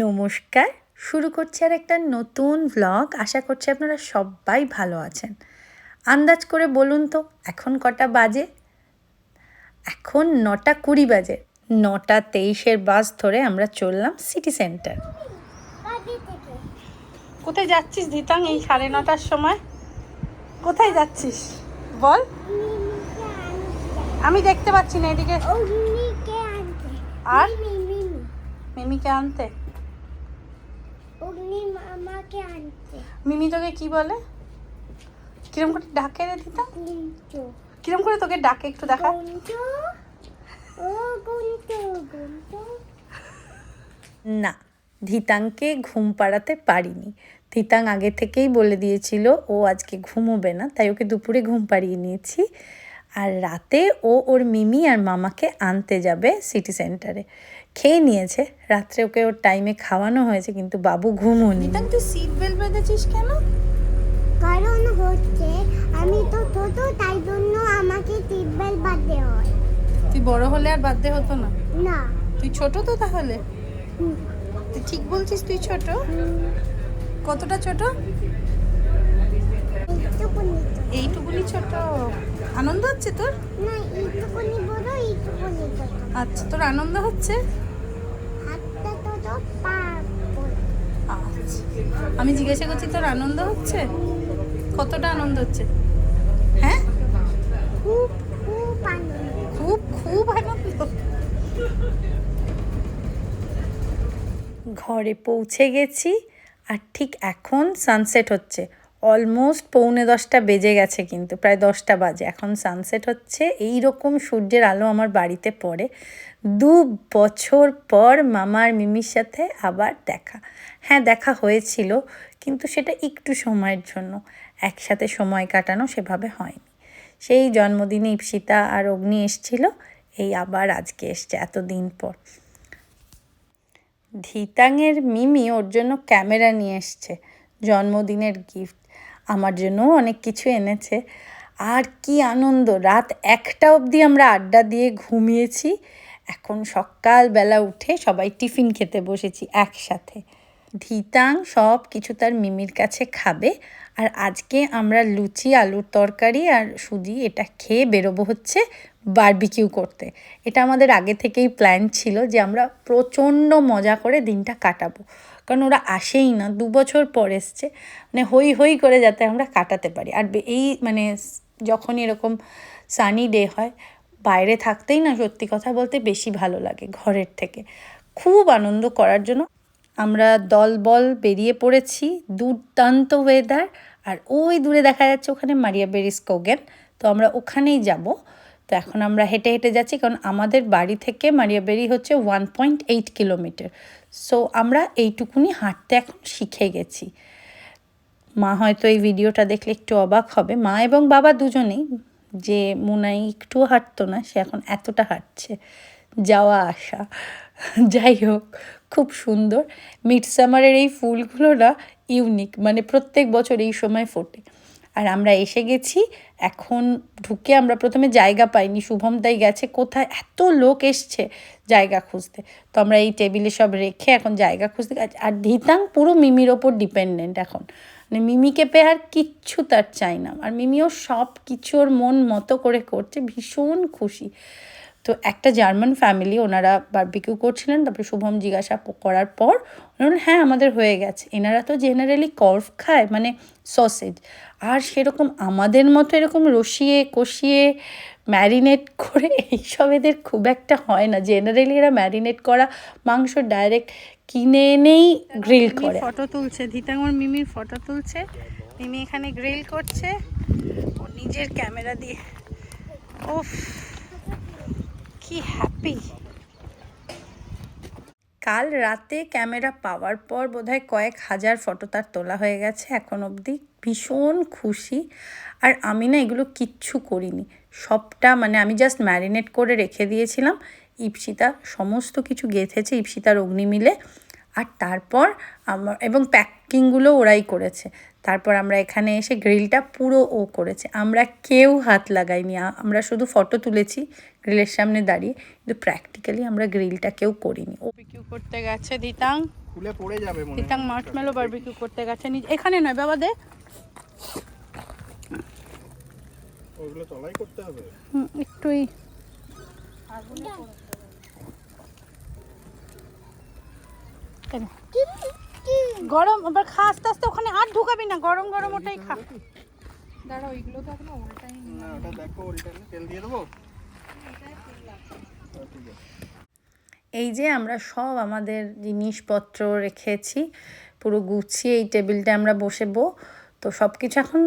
নমস্কার শুরু করছি আর একটা নতুন ভ্লগ আশা করছি আপনারা সবাই ভালো আছেন। আন্দাজ করে বলুন তো এখন কটা বাজে? এখন নটা কুড়ি বাজে। নটা তেইশের বাস ধরে আমরা চললাম সিটি সেন্টার কোথায় যাচ্ছিস ধিতাং এই সাড়ে নটার সময়? কোথায় যাচ্ছিস? বল। আমি দেখতে পাচ্ছি না এদিকে। আর? মামাকে আনতে? মিমি তোকে কি বলে? কিরম করে ডাকে রে কুঞ্চু কিরম করে তোকে ডাকে একটু দেখা। না ধিতাংকে ঘুম পাড়াতে পারিনি। ধিতাং আগে থেকেই বলে দিয়েছিল ও আজকে ঘুমোবে না তাই ওকে দুপুরে ঘুম পাড়িয়ে নিয়েছি। আর রাতে ও ওর মিমি আর মামাকে আনতে যাবে সিটি সেন্টারে। খেয়ে নিয়েছে। রাত্রে ওকে ওর টাইমে খাওয়ানো হয়েছে কিন্তু বাবু ঘুমোনি তুই সিট বেল্ট বেঁধেছিস কেন? কারণ হচ্ছে আমি তো ছোট তাই জন্য আমাকে টিপবেল বাঁধতে হয়। তুই বড় হলে আর বাধ্য হতো না? না। তুই ছোট তো তাহলে? তুই ঠিক বলছিস তুই ছোট? কতটা ছোট? এইটুকুনি ছোট? আনন্দ হচ্ছে তোর? আচ্ছা তোর আনন্দ হচ্ছে। আচ্ছা আমি জিজ্ঞাসা করছি তোর আনন্দ হচ্ছে? কতটা আনন্দ হচ্ছে? হ্যাঁ? খুব খুব খুব খুব আনন্দ? ঘরে পৌঁছে গেছি আর ঠিক এখন সানসেট হচ্ছে। অলমোস্ট পৌনে দশটা বেজে গেছে কিন্তু, প্রায় দশটা বাজে। এখন সানসেট হচ্ছে এই রকম সূর্যের আলো আমার বাড়িতে পড়ে। দু বছর পর মামার মিমির সাথে আবার দেখা। হ্যাঁ দেখা হয়েছিল, কিন্তু সেটা একটু সময়ের জন্য। একসাথে সময় কাটানো সেভাবে হয়নি। সেই জন্মদিনে ইপসিতা আর অগ্নি এসছিল, এই আবার আজকে এসছে এতদিন পর। ধিতাংয়ের মিমি ওর জন্য ক্যামেরা নিয়ে এসছে, জন্মদিনের গিফট আমার জন্যও অনেক কিছু এনেছে। আর কি আনন্দ, রাত একটা অবধি আমরা আড্ডা দিয়ে ঘুমিয়েছি। এখন সকালবেলা উঠে সবাই টিফিন খেতে বসেছি একসাথে। ধিতাং সব কিছু তার মিমির কাছে খাবে। আর আজকে আমরা লুচি, আলুর তরকারি আর সুজি এটা খেয়ে বেরোবো হচ্ছে বারবিকিউ করতে। এটা আমাদের আগে থেকেই প্ল্যান ছিল যে আমরা প্রচণ্ড মজা করে দিনটা কাটাবো। কারণ ওরা আসেই না, দু বছর পর এসছে। মানে হই হই করে যাতে আমরা কাটাতে পারি। আর এই মানে যখন এরকম সানি ডে হয়, বাইরে থাকতেই না সত্যি কথা বলতে বেশি ভালো লাগে ঘরের থেকে। খুব আনন্দ করার জন্য আমরা দলবল বেরিয়ে পড়েছি, দুর্দান্ত ওয়েদার আর ওই দূরে দেখা যাচ্ছে ওখানে মারিয়া বেরিস কোগেন তো আমরা ওখানেই যাব। তো এখন আমরা হেঁটে হেঁটে যাচ্ছি কারণ আমাদের বাড়ি থেকে মারিয়া বেরি হচ্ছে one point eight kilometre so আমরা এইটুকুনি হাঁটতে এখন শিখে গেছি। মা হয়তো এই ভিডিওটা দেখলে একটু অবাক হবে। মা এবং বাবা দুজনেই, যে মুনাই একটু হাঁটতো না, সে এখন এতটা হাঁটছে। যাওয়া আসা। যাই হোক, খুব সুন্দর। মিড সামারের এই ফুলগুলো না ইউনিক মানে প্রত্যেক বছর এই সময় ফোটে। আর আমরা এসে গেছি। এখন ঢুকে আমরা প্রথমে জায়গা পাইনি। শুভম তাই গেছে। কোথায়? এত লোক এসছে জায়গা খুঁজতে। তো আমরা এই টেবিলে সব রেখে এখন জায়গা খুঁজতে আর ধিতাং পুরো মিমির ওপর ডিপেন্ডেন্ট এখন। মানে মিমিকে পেয়ে আর কিচ্ছু তার চাই না। আর মিমিও সব কিছু ওর মন মতো করে করছে। ভীষণ খুশি। তো একটা জার্মান ফ্যামিলি ওনারা বারবিকিউ করছিলেন। তারপরে শুভম জিজ্ঞাসা করার পর ওনারা হ্যাঁ আমাদের হয়ে গেছে। এনারা তো জেনারেলি কর্ফ খায় মানে সসেজ আর সেরকম আমাদের মতো এরকম রসিয়ে কষিয়ে ম্যারিনেট করে এইসব এদের খুব একটা হয় না। জেনারেলি এরা ম্যারিনেট করা মাংস ডাইরেক্ট কিনে এনেই গ্রিল করে। ফটো তুলছে ধিতাঙ্গর মিমির ফটো তুলছে। মিমি এখানে গ্রিল করছে। ও নিজের ক্যামেরা দিয়ে। ওফ কি হ্যাপি কাল রাতে ক্যামেরা পাওয়ার পর বোধহয় কয়েক হাজার ফটো তার তোলা হয়ে গেছে এখন অবধি। ভীষণ খুশি। আর আমি না এগুলো কিচ্ছু করিনি। সবটা মানে আমি জাস্ট ম্যারিনেট করে রেখে দিয়েছিলাম। ইপসিতা সমস্ত কিছু গেঁথেছে, ইপসিতার অগ্নি মিলে। আর তারপর আমার, এবং প্যাকিংগুলো ওরাই করেছে। তারপর আমরা এখানে এসে গ্রিলটা পুরো ও করেছে। আমরা কেউ হাত লাগাইনি। আমরা শুধু ফটো তুলেছি গ্রিলের সামনে দাঁড়িয়ে। কিন্তু প্র্যাকটিক্যালি আমরা গ্রিলটা কেউ করিনি। ও করতে গেছে দিতাং। খুলে পড়ে যাবে মনে হয়। মার্শমেলো বারবিকিউ করতে গেছে নিজ এখানে নয় বাবা দে। ওগুলো তলাই করতে হবে। হুম, একটুই। গরম আবার খা আস্তে আস্তে ওখানে আর ঢুকাবি না। গরম গরম ওটাই খা। দাঁড়া ওইগুলো তো এখন ওল্টাই না ওটা দেখো ওইটা তেল দিয়ে দেবো? ঠিক আছে এই যে আমরা সব আমাদের জিনিসপত্র রেখেছি, পুরো গুছিয়ে এই টেবিলটা আমরা বসেবো। তো সব কিছু এখন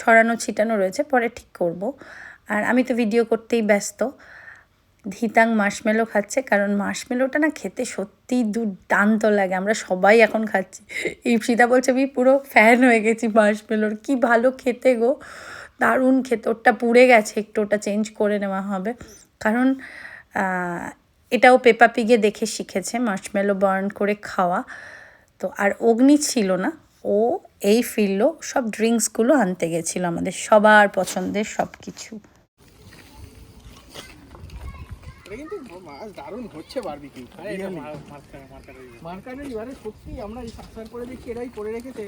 ছড়ানো, ছিটানো রয়েছে, পরে ঠিক করব। আর আমি তো ভিডিও করতেই ব্যস্ত। ধিতাং মার্শমেলো খাচ্ছে, কারণ মার্শমেলোটা না খেতে সত্যিই দুর্দান্ত লাগে। আমরা সবাই এখন খাচ্ছি। ইপসিতা বলছে, আমি পুরো ফ্যান হয়ে গেছি মার্শমেলোর কি ভালো খেতে গো। দারুণ খেতে। ওটা পুড়ে গেছে, একটু ওটা চেঞ্জ করে নেওয়া হবে। কারণ এটাও পেপা পিগে দেখে শিখেছে মার্শমেলো বার্ন করে খাওয়া। তো আর অগ্নি ছিল না ও এই ফিরলো সব ড্রিঙ্কসগুলো আনতে গেছিল আমাদের সবার পছন্দের সব কিছু কিন্তু মাছ দারুণ হচ্ছে বারবিকিউ মার্কারে এবারে সত্যি আমরা এই সাবস্ক্রাইব করে দেখছি এরাই করে রেখেছে।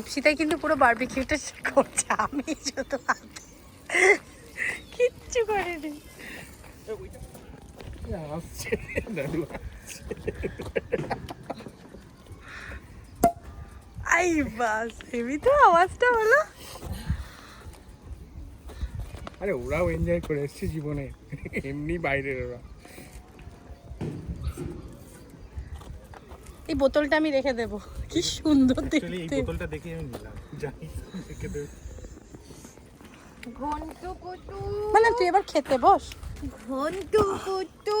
ইপসিতাই কিন্তু পুরো বারবিকিউটা করছে আমি শুধু বাস হেবি তো আওয়াজটা হলো। আরে ওরাও এনজয় করে এসছে জীবনে। এমনি বাইরের ওরা। এই বোতলটা আমি রেখে দেবো। কি সুন্দর Actually এই দেখতে। বোতলটা দেখে আমি নিলাম। জানি রেখে দেবে। ঘন্টু কুটু মানে তুই এবার খেতে বস। ঘন্টু কুটু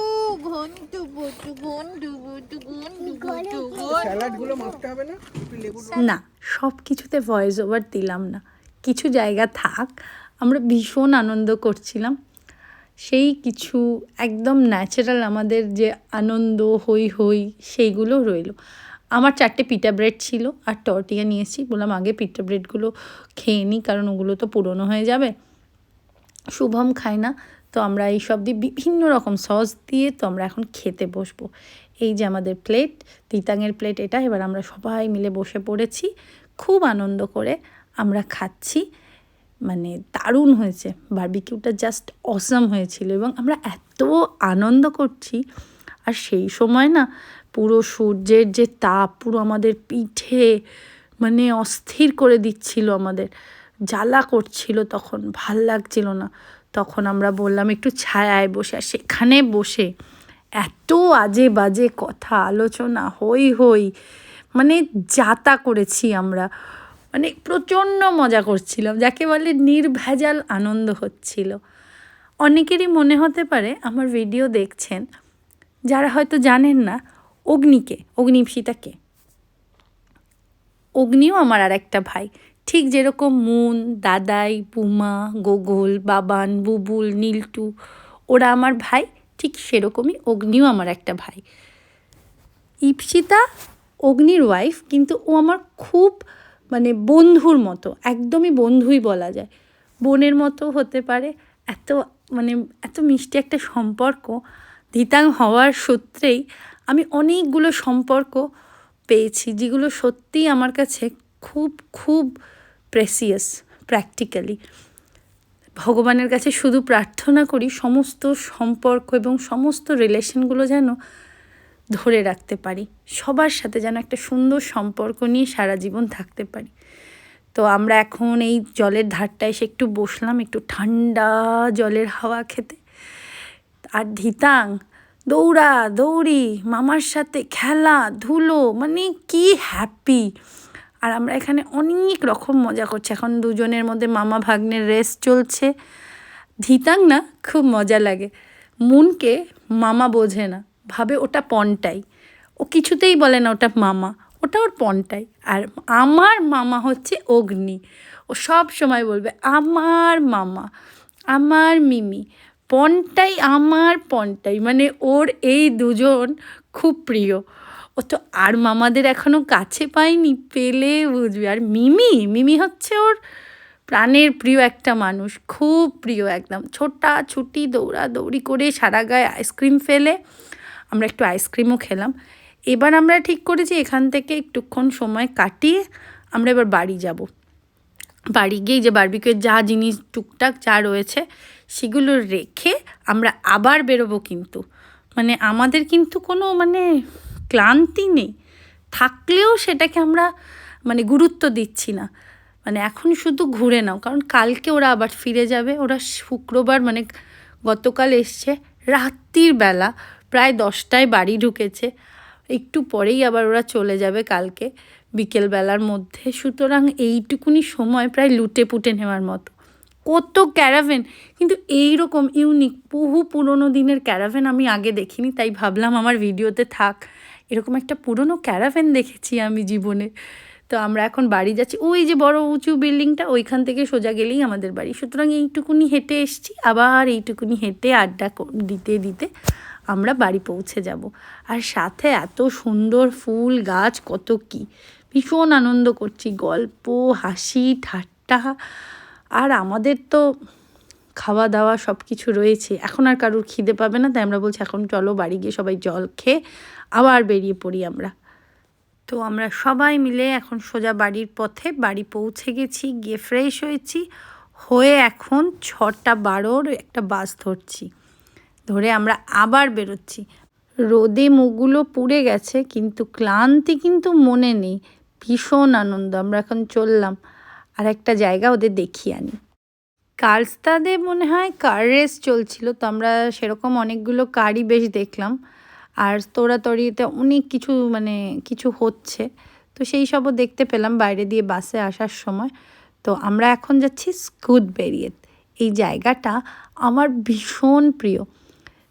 ঘন্টু কুটু ঘন্টু কুটু ঘন্টু কুটু স্যালাডগুলো মাখতে হবে না না সব কিছুতে ভয়েস ওভার দিলাম না। কিছু জায়গা থাক আমরা ভীষণ আনন্দ করছিলাম। সেই কিছু একদম ন্যাচারাল আমাদের যে আনন্দ হই হই সেইগুলো রইল। আমার চারটে পিটা ব্রেড ছিল আর টর্টিয়া নিয়েছি বললাম, আগে পিটা ব্রেডগুলো খেয়ে নিই কারণ ওগুলো তো পুরনো হয়ে যাবে। শুভম খায় না, তো আমরা এই সব দিয়ে বিভিন্ন রকম সস দিয়ে তো আমরা এখন খেতে বসবো। এই যে আমাদের প্লেট তিতাঙের প্লেট এটা, এবার আমরা সবাই মিলে বসে পড়েছি। খুব আনন্দ করে আমরা খাচ্ছি। মানে দারুণ হয়েছে। বারবিকিউটা জাস্ট অসাম হয়েছিল এবং আমরা এত আনন্দ করছি। আর সেই সময় না পুরো সূর্যের যে তাপ, পুরো আমাদের পিঠে মানে অস্থির করে দিচ্ছিল আমাদের। জ্বালা করছিল তখন, ভালো লাগছিল না। তখন আমরা বললাম, একটু ছায়ায় বসে। আর সেখানে বসে এত আজে বাজে কথা, আলোচনা, হই হই মানে যাতা করেছি আমরা। মানে প্রচণ্ড মজা করছিলাম, যাকে বলে নির্ভেজাল আনন্দ হচ্ছিল। অনেকেরই মনে হতে পারে, আমার ভিডিও দেখছেন, যারা হয়তো জানেন না অগ্নিকে অগ্নিপসিতাকে অগ্নিও আমার আর একটা ভাই। ঠিক যেরকম মুন, দাদাই, পুমা, গোগল, বাবান, বুবুল, নীলটু, ওরা আমার ভাই, ঠিক সেরকমই অগ্নিও আমার একটা ভাই। ইপসিতা অগ্নির ওয়াইফ কিন্তু ও আমার খুব মানে বন্ধুর মতো, একদমই বন্ধুই বলা যায়। বোনের মতো হতে পারে, এত মানে এত মিষ্টি একটা সম্পর্ক ধিতাং হওয়ার সূত্রেই আমি অনেকগুলো সম্পর্ক পেয়েছি যেগুলো সত্যিই আমার কাছে খুব খুব প্রেসিয়াস প্র্যাকটিক্যালি ভগবানের কাছে শুধু প্রার্থনা করি সমস্ত সম্পর্ক এবং সমস্ত রিলেশনগুলো যেন ধরে রাখতে পারি, সবার সাথে যেন একটা সুন্দর সম্পর্ক নিয়ে সারা জীবন থাকতে পারি। তো আমরা এখন এই জলের ধারটা এসে একটু বসলাম, একটু ঠান্ডা জলের হাওয়া খেতে। আর ধিতাং দৌড়া, দৌড়ি, মামার সাথে খেলা, ধুলো মানে কি হ্যাপি আর আমরা এখানে অনেক রকম মজা করছি। এখন দুজনের মধ্যে মামা ভাগ্নের রেস চলছে। ধিতাং না, খুব মজা লাগে। মুনকে মামা বোঝে না। ভাবে ওটা পনটাই। ও কিছুতেই বলে না ওটা মামা। ওটা ওর পনটাই। আর আমার মামা হচ্ছে অগ্নি। ও সব সময় বলবে, আমার মামা, আমার মিমি। পনটাই আমার পনটাই মানে ওর এই দুজন খুব প্রিয়। ও তো আর মামাদের এখনও কাছে পায়নি, পেলে বুঝবে। আর মিমি মিমি হচ্ছে ওর প্রাণের প্রিয় একটা মানুষ, খুব প্রিয় একদম। ছোটা ছুটি দৌড়া দৌড়ি করে সারা গায়ে আইসক্রিম ফেলে, আমরা একটু আইসক্রিমও খেলাম। এবার আমরা ঠিক করেছি এখান থেকে একটুক্ষণ সময় কাটিয়ে আমরা এবার বাড়ি যাব। বাড়ি গিয়ে যে বার্বিকিউয়ের যা জিনিস টুকটাক যা রয়েছে সেগুলো রেখে আমরা আবার বেরোবো কিন্তু। মানে আমাদের কিন্তু কোনো মানে ক্লান্তি নেই। থাকলেও সেটাকে আমরা মানে গুরুত্ব দিচ্ছি না। মানে এখন শুধু ঘুরে নাও, কারণ কালকে ওরা আবার ফিরে যাবে। ওরা শুক্রবার মানে গতকাল এসছে, রাত্রির বেলা প্রায় দশটায় বাড়ি ঢুকেছে। একটু পরেই আবার ওরা চলে যাবে কালকে, বিকেলবেলার মধ্যে। সুতরাং এইটুকুনি সময় প্রায় লুটে পুটে নেওয়ার মতো। কত ক্যারাভেন। কিন্তু এই রকম ইউনিক, বহু পুরনো দিনের ক্যারাভেন আমি আগে দেখিনি, তাই ভাবলাম আমার ভিডিওতে থাক। এরকম একটা পুরনো ক্যারাভেন দেখেছি আমি জীবনে। তো আমরা এখন বাড়ি যাচ্ছি। ওই যে বড় উঁচু বিল্ডিংটা, ওইখান থেকে সোজা গেলেই আমাদের বাড়ি। সুতরাং এইটুকুনি হেঁটে এসছি, আবার এইটুকুনি হেঁটে আড্ডা দিতে দিতে আমরা বাড়ি পৌঁছে যাব। আর সাথে এত সুন্দর ফুল গাছ, কত কি। ভীষণ আনন্দ করছি, গল্প, হাসি, ঠাট্টা। আর আমাদের তো খাওয়া দাওয়া সব কিছু রয়েছে। এখন আর কারুর খিদে পাবে না, তাই আমরা বলছি এখন চলো বাড়ি গিয়ে সবাই জল খেয়ে আবার বেরিয়ে পড়ি আমরা। তো আমরা সবাই মিলে এখন সোজা বাড়ির পথে, বাড়ি পৌঁছে গেছি, গিয়ে ফ্রেশ হয়েছি। হয়ে এখন ছটা বারোর একটা বাস ধরছি। ধরে আমরা আবার বেরোচ্ছি। রোদে মুখগুলো পুড়ে গেছে, কিন্তু ক্লান্তি কিন্তু মনে নেই। ভীষণ আনন্দ, আমরা এখন চললাম। আর একটা জায়গা ওদের দেখিয়ে আনি। কার্লসতাদে মনে হয় কার রেস চলছিল, তো আমরা সেরকম অনেকগুলো কারই বেশ দেখলাম। আর তোড়াতড়িতে অনেক কিছু মানে কিছু হচ্ছে, তো সেই সবও দেখতে পেলাম বাইরে দিয়ে বাসে আসার সময়। তো আমরা এখন যাচ্ছি স্কুদ বেরিয়ে এই জায়গাটা আমার ভীষণ প্রিয়।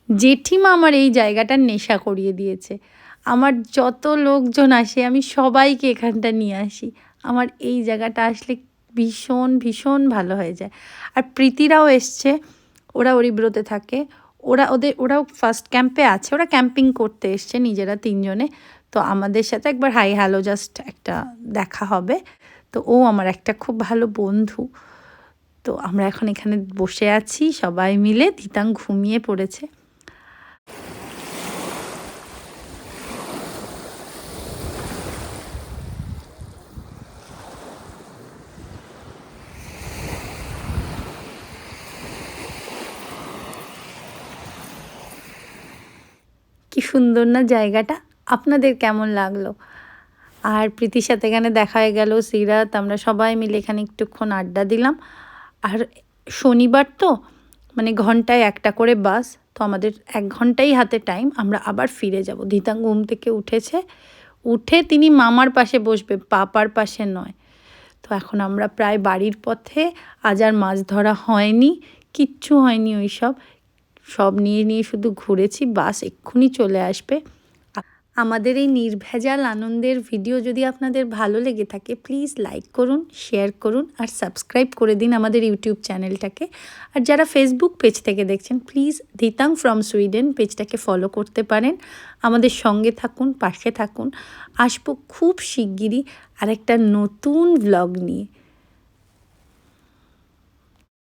জেঠিমা আমার এই জায়গাটার নেশা করিয়ে দিয়েছে। আমার যত লোকজন আসে, আমি সবাইকে এখানটা নিয়ে আসি। আমার এই জায়গাটা আসলে ভীষণ ভীষণ ভালো হয়ে যায়। আর প্রীতিরাও এসছে, ওরা অরিব্রতে থাকে। ওরা ওদের, ওরাও ফার্স্ট ক্যাম্পে আছে, ওরা ক্যাম্পিং করতে এসছে নিজেরা তিনজনে। তো আমাদের সাথে একবার হাই হ্যালো জাস্ট একটা দেখা হবে। তো ও আমার একটা খুব ভালো বন্ধু। তো আমরা এখন এখানে বসে আছি সবাই মিলে দিতাং ঘুমিয়ে পড়েছে। সুন্দর না জায়গাটা? আপনাদের কেমন লাগল? আর প্রীতির সাথে এখানে দেখা হয়ে গেল, সিরাত, আমরা সবাই মিলে এখানে একটুক্ষণ আড্ডা দিলাম। আর শনিবার তো মানে ঘন্টায় একটা করে বাস, তো আমাদের এক ঘন্টাই হাতে টাইম, আমরা আবার ফিরে যাব। ধিতাং ঘুম থেকে উঠেছে, উঠে তিনি মামার পাশে বসবে, পাপার পাশে নয়। তো এখন আমরা প্রায় বাড়ির পথে, আজ আর মাছ ধরা হয়নি, কিচ্ছু হয়নি ওই সব সব নিয়ে নিয়ে শুধু ঘুরেছি, বাস এক্ষুনি চলে আসবে। আমাদের এই নির্ভেজাল আনন্দের ভিডিও যদি আপনাদের ভালো লেগে থাকে প্লিজ লাইক করুন শেয়ার করুন আর সাবস্ক্রাইব করে দিন আমাদের ইউটিউব চ্যানেলটাকে। আর যারা ফেসবুক পেজ থেকে দেখছেন প্লিজ ধিতাং ফ্রম সুইডেন পেজটাকে ফলো করতে পারেন। আমাদের সঙ্গে থাকুন, পাশে থাকুন। আসব খুব শিগগিরই আরেকটা নতুন ব্লগ নিয়ে।